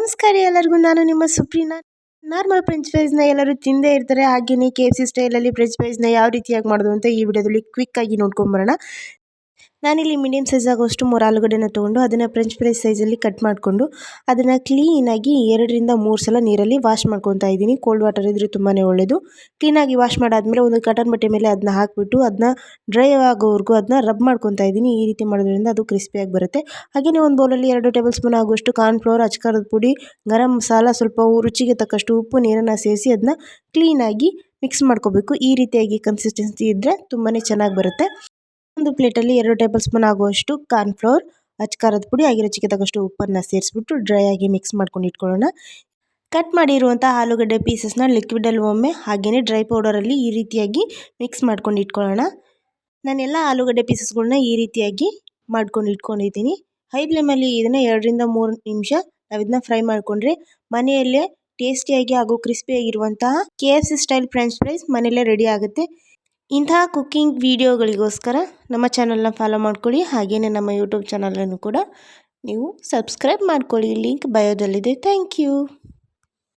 ನಮಸ್ಕಾರ ಎಲ್ಲರಿಗೂ, ನಾನು ನಿಮ್ಮ ಸುಪ್ರೀನಾ. ನಾರ್ಮಲ್ ಫ್ರೆಂಚ್ ಫ್ರೈಸ್ನ ಎಲ್ಲರೂ ತಿಂದೇ ಇರ್ತಾರೆ ಹಾಗೆಯೇ ಕೆ ಎಫ್ ಸಿ ಸ್ಟೈಲಲ್ಲಿ ಫ್ರೆಂಚ್ ಫ್ರೈಸ್ನ ಯಾವ ರೀತಿಯಾಗಿ ಮಾಡೋದು ಅಂತ ಈ ವಿಡಿಯೋದಲ್ಲಿ ಕ್ವಿಕ್ಕಾಗಿ ನೋಡ್ಕೊಂಬರೋಣ ನಾನಿಲ್ಲಿ ಮೀಡಿಯಮ್ ಸೈಜ್ ಆಗೋಷ್ಟು ಮೂರು ಆಲೂಗಡ್ಡೆನ ತೊಗೊಂಡು ಅದನ್ನು ಫ್ರೆಂಚ್ ಫ್ರೈಸ್ ಸೈಜಲ್ಲಿ ಕಟ್ ಮಾಡಿಕೊಂಡು ಅದನ್ನು ಕ್ಲೀನಾಗಿ ಎರಡರಿಂದ ಮೂರು ಸಲ ನೀರಲ್ಲಿ ವಾಶ್ ಮಾಡ್ಕೊತಾ ಇದ್ದೀನಿ. ಕೋಲ್ಡ್ ವಾಟರ್ ಇದ್ದರೆ ತುಂಬಾ ಒಳ್ಳೆಯದು ಕ್ಲೀನಾಗಿ ವಾಶ್ ಮಾಡಾದಮೇಲೆ ಒಂದು ಕಾಟನ್ ಬಟ್ಟೆ ಮೇಲೆ ಅದನ್ನ ಹಾಕಿಬಿಟ್ಟು ಅದನ್ನ ಡ್ರೈ ಆಗೋವರೆಗೂ ಅದನ್ನ ರಬ್ ಮಾಡ್ಕೊತಾ ಇದ್ದೀನಿ. ಈ ರೀತಿ ಮಾಡೋದ್ರಿಂದ ಅದು ಕ್ರಿಸ್ಪಿಯಾಗಿ ಬರುತ್ತೆ. ಹಾಗೆಯೇ ಒಂದು ಬೌಲಲ್ಲಿ ಎರಡು ಟೇಬಲ್ ಸ್ಪೂನ್ ಆಗುವಷ್ಟು ಕಾರ್ನ್ಫ್ಲೋರ್ ಅಚ್ಕಾರದ ಪುಡಿ, ಗರಂ ಮಸಾಲ, ಸ್ವಲ್ಪ ರುಚಿಗೆ ತಕ್ಕಷ್ಟು ಉಪ್ಪು, ನೀರನ್ನು ಸೇರಿಸಿ ಅದನ್ನ ಕ್ಲೀನಾಗಿ ಮಿಕ್ಸ್ ಮಾಡ್ಕೋಬೇಕು. ಈ ರೀತಿಯಾಗಿ ಕನ್ಸಿಸ್ಟೆನ್ಸಿ ಇದ್ದರೆ ತುಂಬಾ ಚೆನ್ನಾಗಿ ಬರುತ್ತೆ. ಒಂದು ಪ್ಲೇಟಲ್ಲಿ ಎರಡು ಟೇಬಲ್ ಸ್ಪೂನ್ ಆಗುವಷ್ಟು ಕಾರ್ನ್ಫ್ಲೋರ್ ಅಚ್ಕಾರದ ಪುಡಿ ಆಗಿರೋ ಚಿಕ್ಕದಾಗಷ್ಟು ಉಪ್ಪನ್ನ ಸೇರಿಸ್ಬಿಟ್ಟು ಡ್ರೈ ಆಗಿ ಮಿಕ್ಸ್ ಮಾಡ್ಕೊಂಡು ಇಟ್ಕೊಳ್ಳೋಣ. ಕಟ್ ಮಾಡಿರುವಂಥ ಆಲೂಗಡ್ಡೆ ಪೀಸಸ್ನ ಲಿಕ್ವಿಡಲ್ಲಿ ಒಮ್ಮೆ ಹಾಗೆಯೇ ಡ್ರೈ ಪೌಡರಲ್ಲಿ ಈ ರೀತಿಯಾಗಿ ಮಿಕ್ಸ್ ಮಾಡ್ಕೊಂಡು ಇಟ್ಕೊಳ್ಳೋಣ. ನಾನೆಲ್ಲ ಆಲೂಗಡ್ಡೆ ಪೀಸಸ್ಗಳನ್ನ ಈ ರೀತಿಯಾಗಿ ಮಾಡ್ಕೊಂಡು ಇಟ್ಕೊಂಡಿದ್ದೀನಿ. ಹೈ ಫ್ಲೇಮಲ್ಲಿ ಇದನ್ನು ಎರಡರಿಂದ ಮೂರು ನಿಮಿಷ ನಾವು ಇದನ್ನ ಫ್ರೈ ಮಾಡಿಕೊಂಡ್ರೆ ಮನೆಯಲ್ಲೇ ಟೇಸ್ಟಿಯಾಗಿ ಹಾಗೂ ಕ್ರಿಸ್ಪಿಯಾಗಿರುವಂತಹ K F C style french fries ಮನೆಯಲ್ಲೇ ರೆಡಿ ಆಗುತ್ತೆ. ಇಂತಹ ಕುಕ್ಕಿಂಗ್ ವಿಡಿಯೋಗಳಿಗೋಸ್ಕರ ನಮ್ಮ ಚಾನಲ್ನ ಫಾಲೋ ಮಾಡ್ಕೊಳ್ಳಿ. ಹಾಗೆಯೇ ನಮ್ಮ ಯೂಟ್ಯೂಬ್ ಚಾನಲನ್ನು ಕೂಡ ನೀವು ಸಬ್ಸ್ಕ್ರೈಬ್ ಮಾಡ್ಕೊಳ್ಳಿ. Link ಬಯೋದಲ್ಲಿದೆ thank you